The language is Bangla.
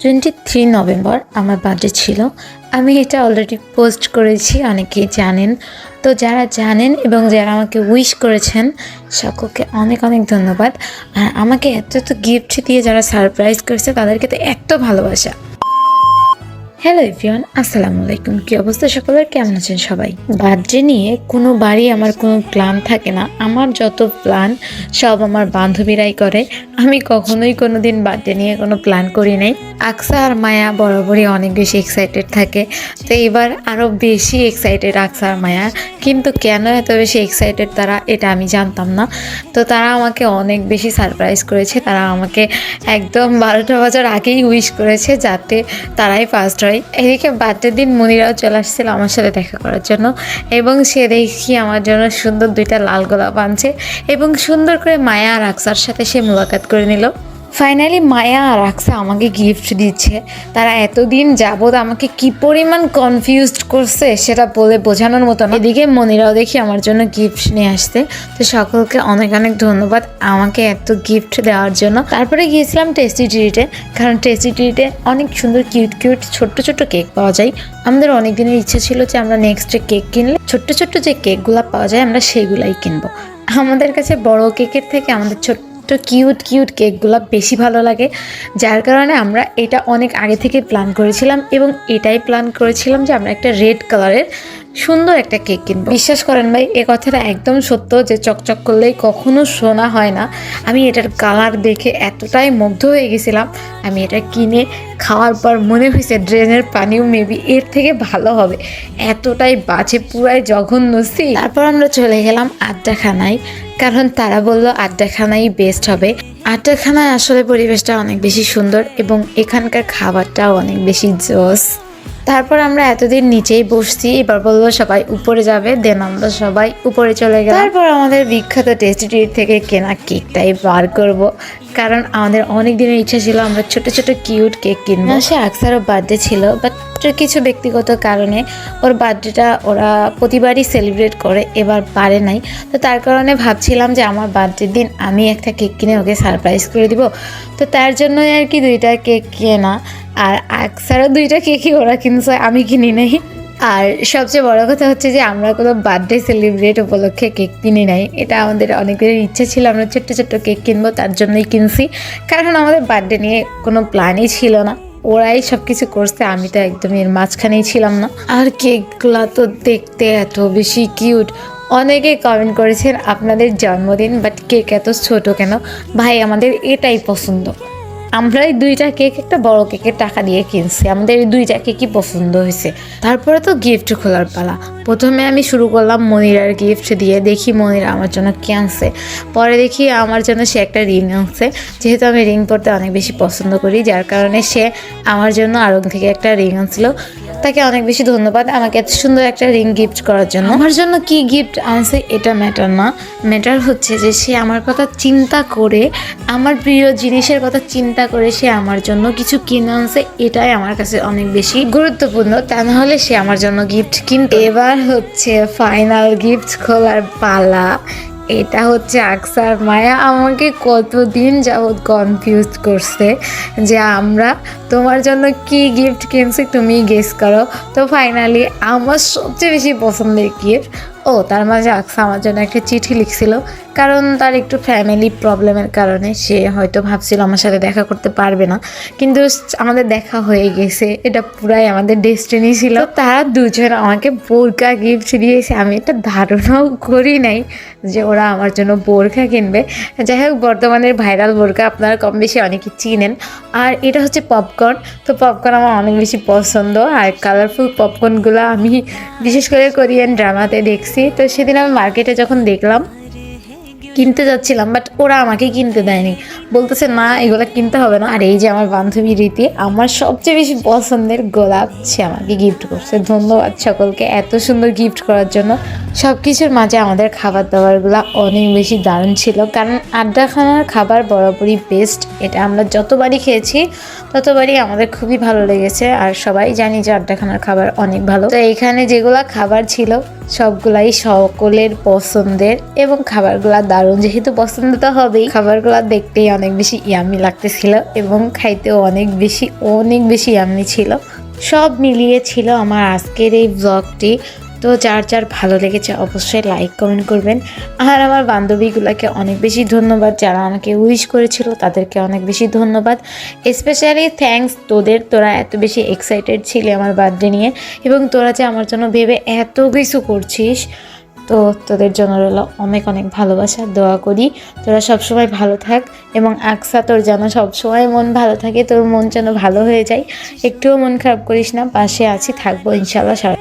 টোয়েন্টি থ্রি নভেম্বর আমার বার্থডে ছিল। আমি এটা অলরেডি পোস্ট করেছি, অনেকেই জানেন। তো যারা জানেন এবং যারা আমাকে উইশ করেছেন, সকলকে অনেক অনেক ধন্যবাদ। আর আমাকে এত এত গিফট দিয়ে যারা সারপ্রাইজ করেছে, তাদেরকে তো এত ভালোবাসা। হ্যালো এভরিওয়ান আসসালামু আলাইকুম। কি অবস্থা সকলের? কেমন আছেন সবাই? বার্থডে নিয়ে কোনো বাড়ি আমার কোনো প্ল্যান থাকে না। আমার যত প্ল্যান সব আমার বান্ধবীরাই করে। আমি কখনোই কোনো দিন বার্থডে নিয়ে কোনো প্ল্যান করি নাই। আকসা আর মায়া বরাবরই অনেক বেশি এক্সাইটেড থাকে। তো এবার আরও বেশি এক্সাইটেড আকসা আর মায়া। কিন্তু কেন এত বেশি এক্সাইটেড তারা, এটা আমি জানতাম না। তো তারা আমাকে অনেক বেশি সারপ্রাইজ করেছে। তারা আমাকে একদম বারোটা বাজার আগেই উইশ করেছে যাতে তারাই ফার্স্ট হয় এদিকে বার্থডে দিন মনিরাও চলে আসছিল আমার সাথে দেখা করার জন্য এবং সে দেখি আমার জন্য সুন্দর দুইটা লাল গোলাপ আনছে এবং সুন্দর করে মায়া আর আকসার সাথে সে মোলাকাত করে নিল। ফাইনালি মায়া আর আকসা আমাকে গিফট দিচ্ছে। তারা এতদিন যাবৎ আমাকে কি পরিমাণ কনফিউজড করছে সেটা বলে বোঝানোর মতো না। এদিকে মনিরাও দেখি আমার জন্য গিফট নিয়ে আসতে তো সকলকে অনেক অনেক ধন্যবাদ আমাকে এত গিফট দেওয়ার জন্য। তারপরে গিয়েছিলাম টেস্টি ট্রিটে কারণ টেস্টি ট্রিটে অনেক সুন্দর কিউট কিউট ছোট্ট ছোট্ট কেক পাওয়া যায়। আমাদের অনেক দিনের ইচ্ছা ছিল যে আমরা নেক্সট কেক কিনলে ছোট্ট ছোট্ট যে কেকগুলো পাওয়া যায় আমরা সেইগুলাই কিনবো। আমাদের কাছে বড় কেকের থেকে আমাদের ছোট্ট কিউট কিউট কেকগুলো বেশি ভালো লাগে, যার কারণে আমরা এটা অনেক আগে থেকে প্ল্যান করেছিলাম এবং এটাই প্ল্যান করেছিলাম যে আমরা একটা রেড কালারের সুন্দর একটা কেক কিনবো। বিশ্বাস করেন ভাই, এ কথাটা একদম সত্য যে চকচক করলেই কখনো শোনা হয় না। আমি এটার কালার দেখে এতটাই মুগ্ধ হয়ে গেছিলাম। আমি এটা কিনে খাওয়ার পর মনে হয়েছে ড্রেনের পানিও মেবি এর থেকে ভালো হবে। এতটাই বাজে, পুরাই জঘন্য সি তারপর আমরা চলে গেলাম আড্ডাখানায়। কারণ তারা বলল আড্ডাখানাই বেস্ট হবে। আড্ডাখানায় আসলে পরিবেশটা অনেক বেশি সুন্দর এবং এখানকার খাবারটাও অনেক বেশি জোস। তারপর আমরা এতদিন নিচেই বসছি, এবার বলল সবাই উপরে যাবে, দেন আমরা সবাই উপরে চলে গেলাম। তারপর আমাদের বিখ্যাত টেস্টি ট্রিট থেকে কেনা কেকটাই বার করব। কারণ আমাদের অনেক দিনের ইচ্ছা ছিল আমরা ছোট ছোট কিউট কেক কিনবো। সে আকসারও বার্থডে ছিল বাট কিছু ব্যক্তিগত কারণে ওর বার্থডেটা ওরা প্রতিবারই সেলিব্রেট করে, এবার পারে নাই। তো তার কারণে ভাবছিলাম যে আমার বার্থডের দিন আমি একটা কেক কিনে ওকে সারপ্রাইজ করে দিব। তো তার জন্যই আর কি দুইটা কেক কেনা, আর আকসারও দুইটা কেকই ওরা কিনছে, আমি কিনি নাই। আর সবচেয়ে বড় কথা হচ্ছে যে আমরা কোনো বার্থডে সেলিব্রেট উপলক্ষে কেক কিনি নাই। এটা আমাদের অনেকের ইচ্ছে ছিল, আমরা ছোট্ট ছোট্ট কেক কিনবো, তার জন্যই কিনছি। কারণ আমাদের বার্থডে নিয়ে কোনো প্ল্যানই ছিল না। ওরাই সব কিছু করছে, আমি তো একদম এর মাঝখানেই ছিলাম না। আর কেকগুলা তো দেখতে এত বেশি কিউট। অনেকে কমেন্ট করেছেন, আপনাদের জন্মদিন বাট কেক এত ছোট কেন? ভাই, আমাদের এটাই পছন্দ। আমরা এই দুইটা কেক একটা বড় কেকের টাকা দিয়ে কিনছি। আমাদের এই দুইটা কেকই পছন্দ হয়েছে। তারপরে তো গিফট খোলার পালা। প্রথমে আমি শুরু করলাম মনিরার গিফট দিয়ে দেখি মনিরা আমার জন্য কে আনছে। পরে দেখি আমার জন্য সে একটা রিং আনছে। যেহেতু আমি রিং পরতে অনেক বেশি পছন্দ করি, যার কারণে সে আমার জন্য আরং থেকে একটা রিং আনছিল। তাকে অনেক বেশি ধন্যবাদ আমাকে এত সুন্দর একটা রিং গিফট করার জন্য। আমার জন্য কি গিফট আনছে এটা ম্যাটার না। ম্যাটার হচ্ছে যে সে আমার কথা চিন্তা করে, আমার প্রিয় জিনিসের কথা চিন্তা করে সে আমার জন্য কিছু কিনে আনছে, এটাই আমার কাছে অনেক বেশি গুরুত্বপূর্ণ। তা না হলে সে আমার জন্য গিফট কিনতে। এবার হচ্ছে ফাইনাল গিফট খোলার পালা। এটা হচ্ছে আকসার মায়া। আমাকে কতদিন যাবৎ কনফিউজ করছে যে আমরা তোমার জন্য কি গিফট কিনছি তুমি গেস করো। তো ফাইনালি আমার সবচেয়ে বেশি পছন্দের গিফট ও, তার মাঝে আকসা আমার জন্য একটা চিঠি লিখছিল। কারণ তার একটু ফ্যামিলি প্রবলেমের কারণে সে হয়তো ভাবছিল আমার সাথে দেখা করতে পারবে না। কিন্তু আমাদের দেখা হয়ে গেছে, এটা পুরাই আমাদের ডেস্টিনি ছিল। তারা দুজন আমাকে বোরকা গিফট দিয়েছে। আমি এটা ধারণাও করি নাই। যে ওরা আমার জন্য বোরখা কিনবে। যাই হোক, বর্তমানের ভাইরাল বোরখা আপনারা কম বেশি অনেকে চিনেন। আর এটা হচ্ছে পপকর্ন। তো পপকর্ন আমার অনেক বেশি পছন্দ। আর কালারফুল পপকর্নগুলো আমি বিশেষ করে কোরিয়ান ড্রামাতে দেখছি। তো সেদিন আমি মার্কেটে যখন দেখলাম কিনতে যাচ্ছিলাম বাট ওরা আমাকে কিনতে দেয়নি। বলতেছে, না, এগুলো কিনতে হবে না। আর এই যে আমার বান্ধবী রীতি, আমার সবচেয়ে বেশি পছন্দের গোলাপ সে আমাকে গিফট করছে। ধন্যবাদ সকলকে এত সুন্দর গিফট করার জন্য। সব কিছুর মাঝে আমাদের খাবার দাবারগুলো অনেক বেশি দারুণ ছিল, কারণ আড্ডাখানার খাবার বরাবরই বেস্ট এটা আমরা যতবারই খেয়েছি, ততবারই আমাদের খুবই ভালো লেগেছে, আর সবাই জানি যে আড্ডাখানার খাবার অনেক ভালো। তো এখানে যেগুলা খাবার ছিল, সবগুলাই সকলের পছন্দের এবং খাবারগুলা দারুণ কারণ যেহেতু পছন্দ তো হবেই, খাবারগুলো দেখতেই অনেক বেশি ইয়ামি লাগতেছিল এবং খাইতেও অনেক বেশি অনেক বেশি ইয়ামি ছিল। সব মিলিয়ে ছিল আমার আজকের এই ব্লগটি তো যার যার ভালো লেগেছে অবশ্যই লাইক কমেন্ট করবেন। আর আমার বান্ধবীগুলোকে অনেক বেশি ধন্যবাদ, যারা আমাকে উইশ করেছিল তাদেরকে অনেক বেশি ধন্যবাদ। স্পেশালি থ্যাঙ্কস তোদের, তোরা এত বেশি এক্সাইটেড ছিলি আমার বার্থডে নিয়ে এবং তোরা যে আমার জন্য ভেবে এত কিছু করছিস। তো তোদের জন্য রইল অনেক অনেক ভালোবাসা, দোয়া করি। তোরা সবসময় ভালো থাক এবং আকসা, তোর যেন সবসময় মন ভালো থাকে, তোর মন যেন ভালো হয়ে যায়। একটুও মন খারাপ করিস না, পাশে আছি, থাকব ইনশাল্লাহ সারা